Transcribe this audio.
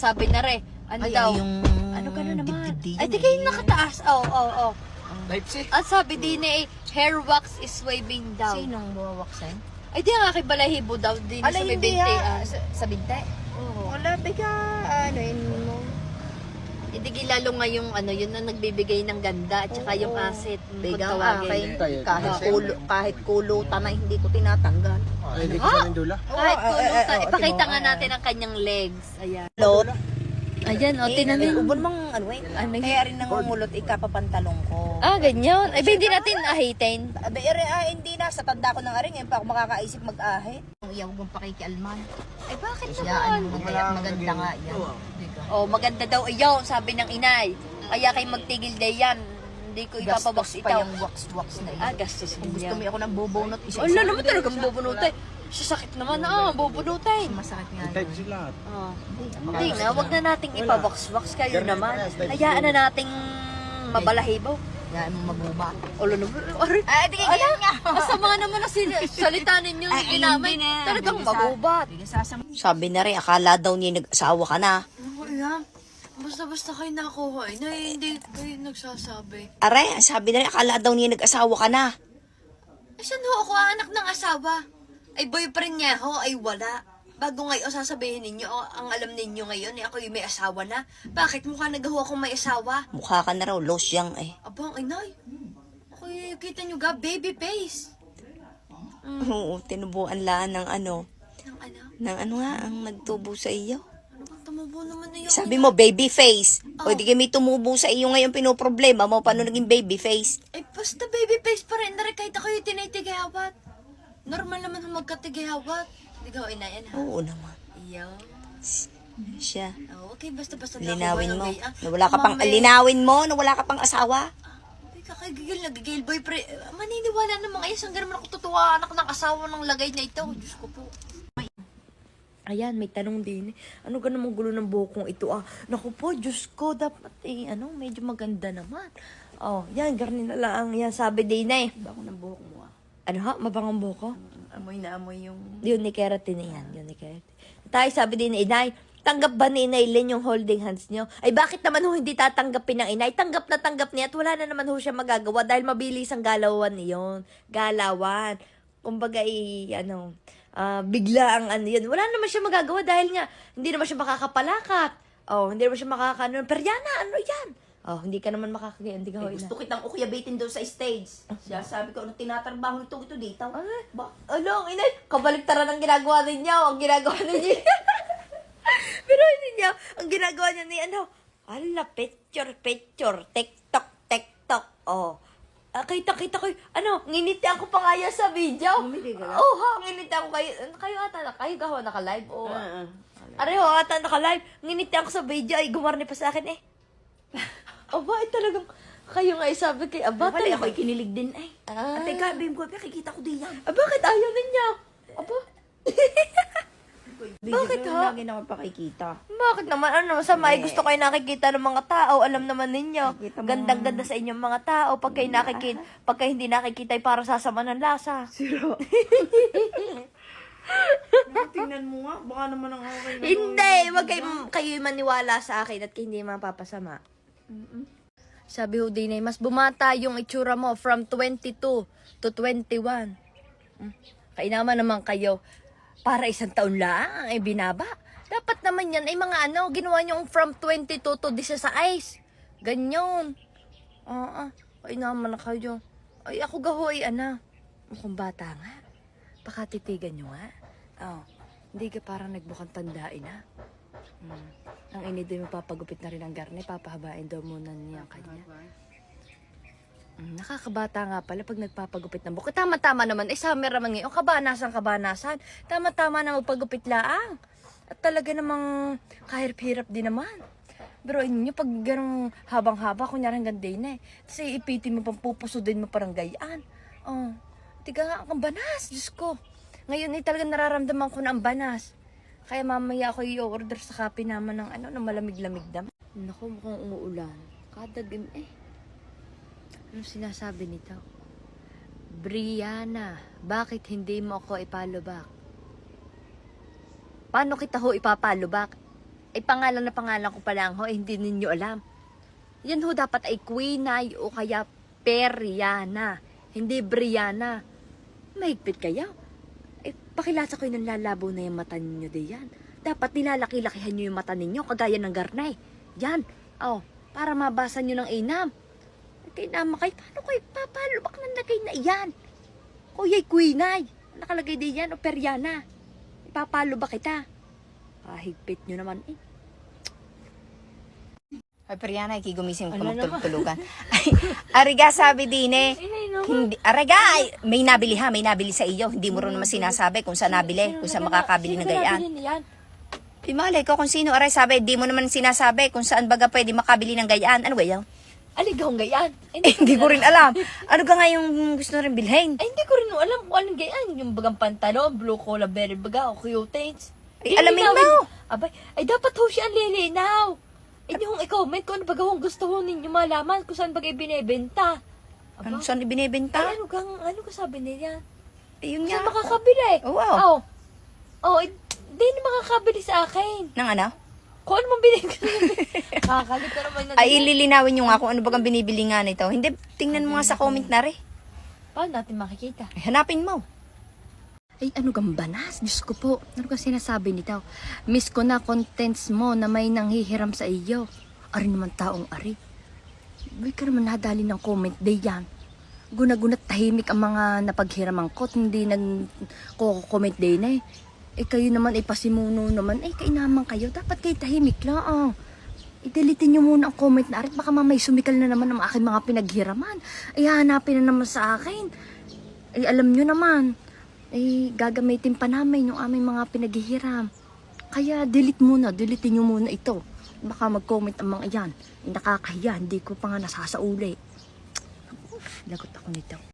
sabi na re, ano Ay, daw? yung... Ano ka na naman? dibdib Ay, di kayo eh. nakataas. Oo, oo, oo. Type C. At sabi din eh, hair wax is waving down. Sinong buwawaksan? Ay, di nga kay Balahibo daw din Ala, sa may hindi binti. ha. ah. Sa, sa binte? Oo. Wala, bigla, ano yun mo? Hindi lalo nga yung ano, yun na nagbibigay ng ganda at saka yung asset. kung Bigang tawagin. akin, Tayo, kahit, kulo, kahit kulutan na hindi ko tinatanggal. Ay, hindi ko sa Mindula. Kahit Oo, eh, eh, ta- eh, ipakita timo, nga natin ang kanyang legs. Ayan. Lot. Ayan, o, Eh, tinan eh, ubon mang ano eh. Ano yun? Kaya rin nangungulot ikapapantalong ko. Ah, ganyan. Ay, ba, hindi natin ahitin. Abe, ere, ah, hindi na. Sa tanda ko ng aring, ngayon pa ako makakaisip mag-ahe. Ang iyaw mong pakikialman. Ay, bakit Yan, naman? maganda, maganda nga yan. Oh, maganda daw ayaw, sabi ng inay. Kaya kayo magtigil na yan. Hindi ko ipapabox Gastos pa itaw. yung wax-wax na Ah, yan. gastos Kung gusto mo yan. ako ng bubunot, isa Wala naman talagang bubunutay. Sasakit naman ah, bubunutay. Masakit nga yun. Type C lahat. Oh. Hindi, na, wag na nating ipabox-box kayo Ganun naman. type Hayaan na nating mabalahibo. Yan mo magubat. Ulo na, aray. Ay, di kaya nga. Masama naman na sin- salita ninyo Ay, hindi namin. hindi na. Talagang sa- magubat. Sabi na rin, akala daw niya nag-asawa ka na. Yan? Basta-basta kayo nakuha eh. Na hindi kayo nagsasabi. Are, sabi na rin, akala daw niya nag-asawa ka na. Eh, saan ho ako anak ng asawa? Ay, boyfriend niya ho, ay wala. Bago ngayon, sasabihin ninyo, oh, ang alam ninyo ngayon, eh, ako yung may asawa na. Bakit mukha nagawa akong may asawa? Mukha ka na raw, losyang eh. Abang, ay nay. Ako, eh, kita nyo ga, baby face. Oo, tinubuan lang ng ano, Ng ano? ng ano nga, ang nagtubo sa iyo. Tumubo naman na yun? Sabi mo, baby face. Oh. O di kami tumubo sa iyo ngayon pinoproblema mo, paano naging baby face? Ay, basta baby face pa rin. Dari kahit ako yung tinitigayawat. Normal naman ang magkatigayawat. Hindi ka ina yan, ha? Oo naman. Iyo. Siya. Oh, okay, basta-basta Linawin mo. Ay, Na wala ka pang, linawin mo na wala ka pang asawa. Ay, kakagigil, nagigil boyfriend. Maniniwala naman kayo, saan naman ako tutuwa anak ng asawa ng lagay na ito. Diyos ko po. Ayan, may tanong din. Ano ka namang gulo ng buhok kong ito? Ah, naku po, Diyos ko, dapat eh, ano, medyo maganda naman. Oh, yan, garni na lang. Yan, sabi din eh. Bako ng buhok mo ah. Ano ha? Mabangang buhok ko? Amoy na amoy yung... Yun ni keratin na yan. Yun ni keratin. Tayo sabi din ni Inay, tanggap ba ni Inay Len yung holding hands niyo? Ay bakit naman ho hindi tatanggapin ng Inay? Tanggap na tanggap niya at wala na naman ho siya magagawa dahil mabilis ang galawan niyon. Galawan. Kumbaga i ano, ah, bigla ang ano yun. Wala naman siya magagawa dahil nga hindi naman siya makakapalakat. Oh, hindi naman siya makakano. Pero yan na, ano yan? Oh, hindi ka naman makakagaya. Hindi ka Ay, ina. gusto kitang ukuyabitin doon sa stage. Siya sabi ko, ano tinatrabaho nito ito dito? Ay, Ba? ano, inay, kabaliktaran ang ginagawa ninyo. Ang ginagawa ninyo. Pero hindi niya, ang ginagawa niya ni ano, ala, picture, picture, tiktok, tiktok, oh. Ah, kita, kita ko, ano, nginitian ko pa kaya sa video. Ka na? Oo, ha, nginitian ko kayo. Ano, Kayo ata, na- kayo gawa naka-live? O, Ah, ah. Areho, ata naka-live. Nginitian ko sa video, ay gumarni pa sa akin eh. Aba, ay talagang, kayo nga ay sabi kay Aba, Bali, talaga. ako'y kinilig din eh. Ah. At teka, bim ko, kikita ko din yan. Ah, bakit ayaw ninyo? Aba, Bakit, ha? Lagi na makapakikita. bakit naman? Ano, masama? Ay, gusto kayo nakikita ng mga tao. Alam naman ninyo. Nakikita mo. Gandang-ganda sa inyong mga tao. Pag kayo nakikita, pag kayo hindi nakikita, ay parang sasama ng lasa. Siro. Tingnan mo nga, baka naman ang okay na Hindi! Wag kayo, kayo maniwala sa akin at hindi mapapasama. Sabi ho din mas bumata yung itsura mo from 22 to 21. Hmm. Kainaman naman kayo. Para isang taon lang ay binaba. Dapat naman yan ay mga ano, ginawa nyo from 22 to 16. Ganyan. Oo. Kainaman na kayo. Ay, ako gaho ay ana. Mukhang bata nga. Pakatitigan nyo nga. Oh. Hindi ka parang nagbukang tandain ha. Hmm. Ang ini din mapapagupit na rin ang garne, papahabain daw muna niya kanya. Mm, nakakabata nga pala pag nagpapagupit ng buhok. Tama-tama naman. Eh, summer naman ngayon. Kabanasan, kabanasan. Tama-tama na magpagupit laang. At talaga namang kahirap-hirap din naman. Pero inyo, pag ganong habang-haba, kunyari hanggang day na eh. Kasi ipitin mo pang pupusudin mo parang gayaan. Oh, tiga nga ang banas, Diyos ko. Ngayon eh talaga nararamdaman ko na ang banas. Kaya mamaya ako i-order sa kape naman ng ano, ng malamig-lamig dam. Naku, mukhang umuulan. Kadagim eh. Ano sinasabi nito? Brianna, bakit hindi mo ako ipalubak? Paano kita ho ipapalubak? Ay pangalan na pangalan ko pa lang ho, eh, hindi ninyo alam. Yan ho dapat ay Queenay o kaya Periana. Hindi Briana. Mahigpit kayo. Eh, pakilasa ko yung lalabo na yung mata ninyo diyan. Dapat nilalaki-lakihan nyo yung mata ninyo, kagaya ng garnay. Yan. Oh, para mabasa nyo ng inam. Kay nama kay, paano kayo papalubak ng lagay na iyan? Kuya'y Queenay. Nakalagay din yan, o Periana. Ipapalo ba kita? Ah, higpit nyo naman eh. Ay, Periana, ikigumising ko Ano magtulog-tulugan. Ay, Ariga, sabi din eh. Hindi, Ariga, ay, may nabili ha, may nabili sa iyo. Hindi mo rin naman sinasabi kung saan nabili, kung saan makakabili ng gayaan. yan? Di malay ko kung sino aray sabi, di mo naman sinasabi kung saan baga pwede makabili ng gayaan. Ano ba yan? Aligahong gayan. Eh, hindi ko rin alam. Ano ka nga yung gusto rin bilhin? Ay, hindi ko rin alam kung anong gayan. Yung bagang pantalon, blue collar, berry baga, o cute Ay, alamin mo. Abay, ay dapat ho siya ang lilinaw. Eh, di hong i-comment kung ano baga hong gusto ho ninyo malaman kung saan bagay binibenta. Aba, Ano saan ibinibenta? ay, ano kang, ano ka sabi nila? Ayun Saan nga. makakabili? Oh, wow. Oh, oh eh, di na makakabili sa akin. Nang ano? Kung ano mong binibili. Kakalit na naman na Ay, ililinawin nyo nga kung ano bagang binibili nga nito. Hindi, tingnan mo nga sa comment na rin. Paano natin makikita? Ay, hanapin mo. Ay, ano kang banas? Diyos ko po. Ano ka sinasabi nito? Miss ko na contents mo na may nanghihiram sa iyo. Ari naman taong ari. May ka naman nadali ng comment day yan. Gunagunat tahimik ang mga napaghiraman ko hindi nag comment day na eh. Eh kayo naman ay pasimuno naman. Eh kainaman kayo. Dapat kayo tahimik lang. Oh. I-delete nyo muna ang comment na arit. Baka mamay sumikal na naman ang aking mga pinaghiraman. Ay hanapin na naman sa akin. Ay alam nyo naman eh, gagamitin pa namin yung aming mga pinaghihiram. Kaya delete muna, delete nyo muna ito. Baka mag-comment ang mga yan. Eh, nakakahiya, hindi ko pa nga nasasauli. Lagot ako nito.